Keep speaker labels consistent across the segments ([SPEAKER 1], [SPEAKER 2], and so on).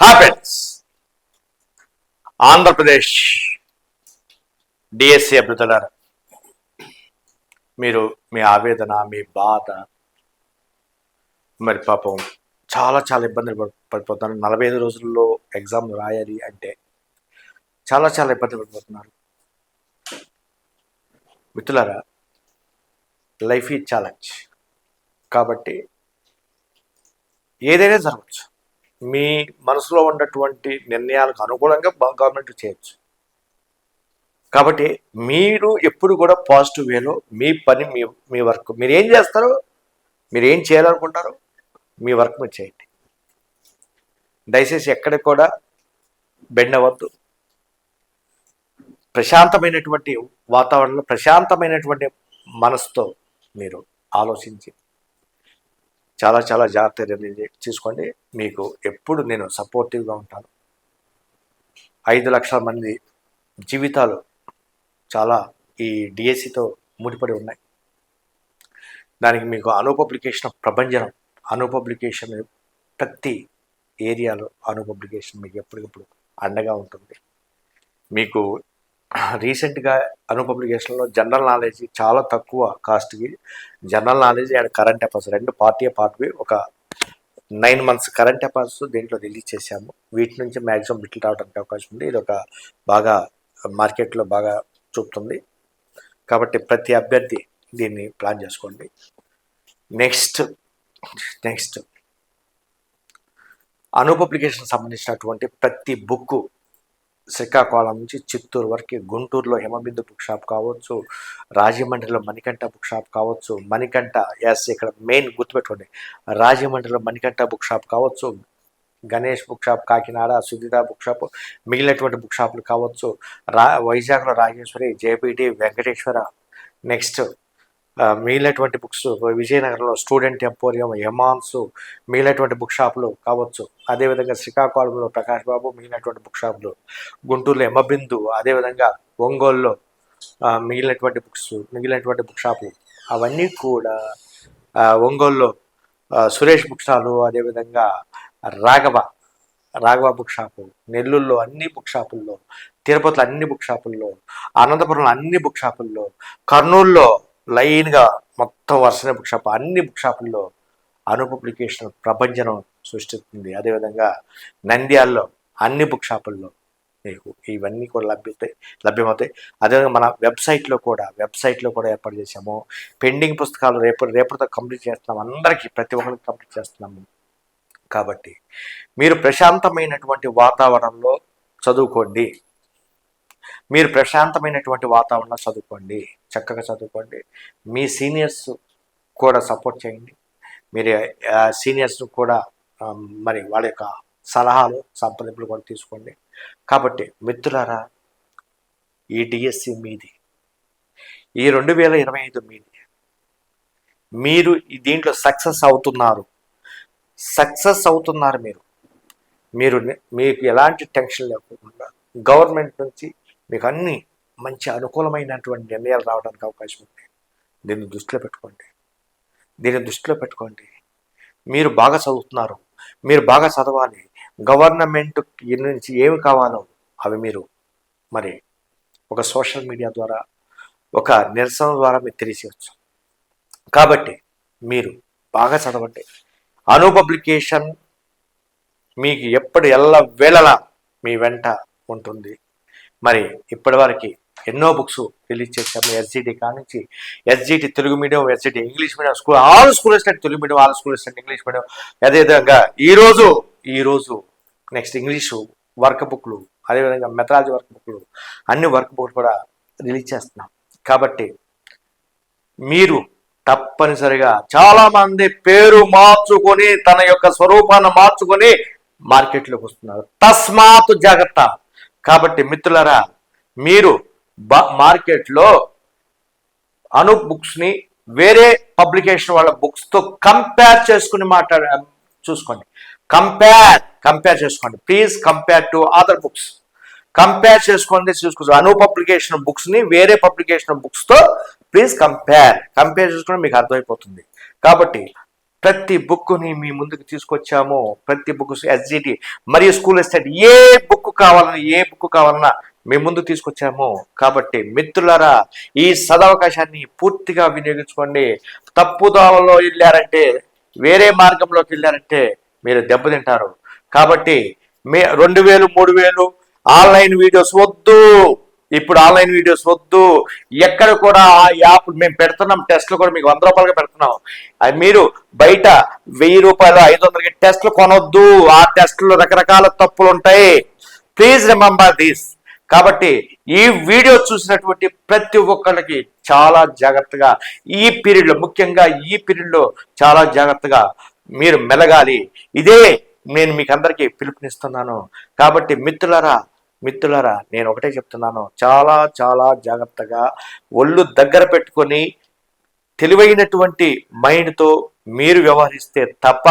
[SPEAKER 1] Happens Andhra Pradesh DSC అభ్యర్థులారా మీరు మీ ఆవేదన మీ బాధ మరి పాపం చాలా చాలా ఇబ్బందులు పడిపోతున్నారు. నలభై ఐదు రోజుల్లో ఎగ్జామ్ రాయాలి అంటే చాలా చాలా ఇబ్బంది పడిపోతున్నారు. మిత్రులారా లైఫ్ ఈ ఛాలెంజ్ కాబట్టి ఏదైనా జరగచ్చు మీ మనసులో ఉన్నటువంటి నిర్ణయాలకు అనుగుణంగా గవర్నమెంట్ చేయొచ్చు. కాబట్టి మీరు ఎప్పుడు కూడా పాజిటివ్ వేలో మీ పని మీ మీ వర్క్ మీరు ఏం చేస్తారో మీరు ఏం చేయాలనుకుంటారో మీ వర్క్ మీరు చేయండి. దయచేసి ఎక్కడికి కూడా బెండ్ అవ్వద్దు. ప్రశాంతమైనటువంటి వాతావరణంలో ప్రశాంతమైనటువంటి మనసుతో మీరు ఆలోచించి చాలా చాలా జాగ్రత్త తీసుకోండి. మీకు ఎప్పుడు నేను సపోర్టివ్గా ఉంటాను. ఐదు లక్షల మంది జీవితాలు చాలా ఈ డిఎస్సితో ముడిపడి ఉన్నాయి. దానికి మీకు అను పబ్లికేషన్ ప్రభంజనం అను పబ్లికేషన్ ప్రతి ఏరియాలో అను పబ్లికేషన్ మీకు ఎప్పటికప్పుడు అండగా ఉంటుంది. మీకు రీసెంట్గా అను పబ్లికేషన్లో జనరల్ నాలెడ్జ్ చాలా తక్కువ కాస్ట్కి. General knowledge and current affairs రెండు పార్టీ పార్ట్వి ఒక నైన్ మంత్స్ కరెంట్ అఫైర్స్ దీంట్లో రిలీజ్ చేశాము. వీటి నుంచి మ్యాక్సిమం బిట్లు రావడానికి అవకాశం ఉంది. ఇది ఒక బాగా మార్కెట్లో బాగా చూపుతుంది. కాబట్టి ప్రతి అభ్యర్థి దీన్ని ప్లాన్ చేసుకోండి. Next next. అను పబ్లికేషన్ సంబంధించినటువంటి ప్రతి బుక్ శ్రీకాకుళం నుంచి చిత్తూరు వరకు గుంటూరులో హిమబిందు బుక్ షాప్ కావచ్చు రాజమండ్రిలో మణికంఠ బుక్ షాప్ కావచ్చు మణికంఠ ఎస్ ఇక్కడ మెయిన్ గుర్తుపెట్టుకోండి. రాజమండ్రిలో మణికంఠ బుక్ షాప్ కావచ్చు Ganesh book shop Kakinada Sudhita book shop మిగిలినటువంటి బుక్ షాపులు కావచ్చు రా వైజాగ్లో రాజేశ్వరి జేపీటీ వెంకటేశ్వర నెక్స్ట్ మిగిలినటువంటి బుక్స్ విజయనగరంలో స్టూడెంట్ ఎంపోరియం ఎమాన్స్ మిగిలినటువంటి బుక్ షాపులు కావచ్చు. అదేవిధంగా శ్రీకాకుళంలో ప్రకాష్ బాబు మిగిలినటువంటి బుక్ షాపులు గుంటూరులో ఎమ్మబిందు అదేవిధంగా ఒంగోలులో మిగిలినటువంటి బుక్స్ మిగిలినటువంటి బుక్ షాపులు అవన్నీ కూడా ఒంగోలులో సురేష్ బుక్ స్టాలు అదేవిధంగా రాఘవ రాఘవ బుక్ షాపు నెల్లూరులో అన్ని బుక్ షాపుల్లో తిరుపతిలో అన్ని బుక్ షాపుల్లో అనంతపురంలో అన్ని బుక్ షాపుల్లో కర్నూలులో లైన్గా మొత్తం వరుసనే బుక్ షాప్ అన్ని బుక్ షాపుల్లో అను ప్రపంచం సృష్టిస్తుంది. అదేవిధంగా నంద్యాల్లో అన్ని బుక్ షాపుల్లో మీకు ఇవన్నీ కూడా లభ్యతాయి లభ్యమవుతాయి. అదేవిధంగా మన వెబ్సైట్లో కూడా వెబ్సైట్లో కూడా ఏర్పాటు చేసాము పెండింగ్ పుస్తకాలు రేపు రేపటితో కంప్లీట్ చేస్తున్నాం. అందరికీ ప్రతి ఒక్కరికి కంప్లీట్ చేస్తున్నాము కాబట్టి మీరు ప్రశాంతమైనటువంటి వాతావరణంలో చదువుకోండి. మీరు ప్రశాంతమైనటువంటి వాతావరణంలో చదువుకోండి చక్కగా చదువుకోండి. మీ సీనియర్స్ కూడా సపోర్ట్ చేయండి. మీరు సీనియర్స్ను కూడా మరి వాళ్ళ యొక్క సలహాలు సంప్రదింపులు కూడా తీసుకోండి. కాబట్టి మిత్రులారా ఈ డిఎస్సి మీది ఈ రెండు వేల ఇరవై ఐదు మీది మీరు దీంట్లో సక్సెస్ అవుతున్నారు. సక్సెస్ అవుతున్నారు మీరు. మీరు మీకు ఎలాంటి టెన్షన్ లేకుండా గవర్నమెంట్ నుంచి మీకు అన్ని మంచి అనుకూలమైనటువంటి నిర్ణయాలు రావడానికి అవకాశం ఉంది. దీన్ని దృష్టిలో పెట్టుకోండి. దీన్ని దృష్టిలో పెట్టుకోండి. మీరు బాగా చదువుతున్నారు. మీరు బాగా చదవాలి. గవర్నమెంట్ నుంచి ఏమి కావాలో అవి మీరు మరి ఒక సోషల్ మీడియా ద్వారా ఒక నిరసన ద్వారా మీరు తెలియచేయచ్చు. కాబట్టి మీరు బాగా చదవండి. అను పబ్లికేషన్ మీకు ఎప్పుడు ఎల్ల వేళలా మీ వెంట ఉంటుంది. మరి ఇప్పటివరకు ఎన్నో బుక్స్ రిలీజ్ చేశాము. ఎస్జిటి కానించి SGT Telugu medium SGT English medium school all school study Telugu medium all school study English medium. అదేవిధంగా ఈరోజు ఈరోజు నెక్స్ట్ ఇంగ్లీషు వర్క్ బుక్లు అదేవిధంగా మెథడాలజీ వర్క్ బుక్లు అన్ని వర్క్ బుక్లు కూడా రిలీజ్ చేస్తున్నాం. కాబట్టి మీరు తప్పనిసరిగా చాలామంది పేరు మార్చుకొని తన యొక్క స్వరూపాన్ని మార్చుకొని మార్కెట్లోకి వస్తున్నారు. తస్మాత్ జాగ్రత్త. కాబట్టి మిత్రులరా మీరు బ మార్కెట్లో అను బుక్స్ని వేరే పబ్లికేషన్ వాళ్ళ బుక్స్తో కంపేర్ చేసుకుని మాట్లాడ చూసుకోండి. కంపేర్ కంపేర్ చేసుకోండి. Please compare to other books. Compare చేసుకోండి చూసుకోవచ్చు అను పబ్లికేషన్ బుక్స్ని వేరే పబ్లికేషన్ బుక్స్తో ప్లీజ్ కంపేర్. కంపేర్ చేసుకుని మీకు అర్థమైపోతుంది. కాబట్టి ప్రతి బుక్ని మీ ముందుకు తీసుకొచ్చాము. ప్రతి బుక్ ఎస్జిటి మరియు స్కూల్ ఎస్టేట్ ఏ బుక్ కావాలన్నా ఏ బుక్ కావాలన్నా మీ ముందు తీసుకొచ్చాము. కాబట్టి మిత్రులారా ఈ సదవకాశాన్ని పూర్తిగా వినియోగించుకోండి. తప్పుదోవలో వెళ్ళారంటే వేరే మార్గంలోకి వెళ్ళారంటే మీరు దెబ్బతింటారు. కాబట్టి మీ రెండు వేలు మూడు వేలు ఆన్లైన్ వీడియోస్ వద్దు. ఇప్పుడు ఆన్లైన్ వీడియోస్ వద్దు. ఎక్కడ కూడా ఆ యాప్ మేము పెడుతున్నాం టెస్ట్లు కూడా మీకు వంద రూపాయలుగా పెడుతున్నాం. అది మీరు బయట వెయ్యి రూపాయలు ఐదు వందలకి టెస్ట్లు కొనొద్దు. ఆ టెస్ట్లో రకరకాల తప్పులు ఉంటాయి ప్లీజ్ రిమెంబర్ దిస్ కాబట్టి ఈ వీడియో చూసినటువంటి ప్రతి ఒక్కరికి చాలా జాగ్రత్తగా ఈ పీరియడ్లో ముఖ్యంగా ఈ పీరియడ్లో చాలా జాగ్రత్తగా మీరు మెలగాలి. ఇదే నేను మీకు అందరికీ పిలుపునిస్తున్నాను. కాబట్టి మిత్రులరా మిత్రులరా నేను ఒకటే చెప్తున్నాను. చాలా చాలా జాగ్రత్తగా ఒళ్ళు దగ్గర పెట్టుకొని తెలివైనటువంటి మైండ్తో మీరు వ్యవహరిస్తే తప్ప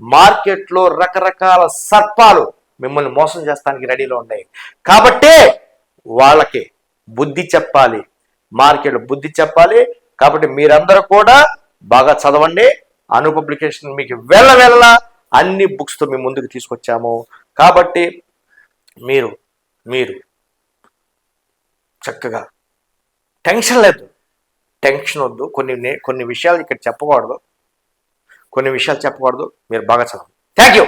[SPEAKER 1] మార్కెట్లో రకరకాల సర్పాలు మిమ్మల్ని మోసం చేస్తానికి రెడీలో ఉన్నాయి. కాబట్టే వాళ్ళకి బుద్ధి చెప్పాలి. మార్కెట్ బుద్ధి చెప్పాలి. కాబట్టి మీరందరూ కూడా బాగా చదవండి. అను పబ్లికేషన్ మీకు వెళ్ళ వెళ్ళ అన్ని బుక్స్తో మేము ముందుకు తీసుకొచ్చాము. కాబట్టి మీరు మీరు. చక్కగా. టెన్షన్ లేదు. టెన్షన్ వద్దు. కొన్ని కొన్ని విషయాలు ఇక్కడ చెప్పకూడదు. కొన్ని విషయాలు చెప్పకూడదు. మీరు బాగా చదవండి. Thank you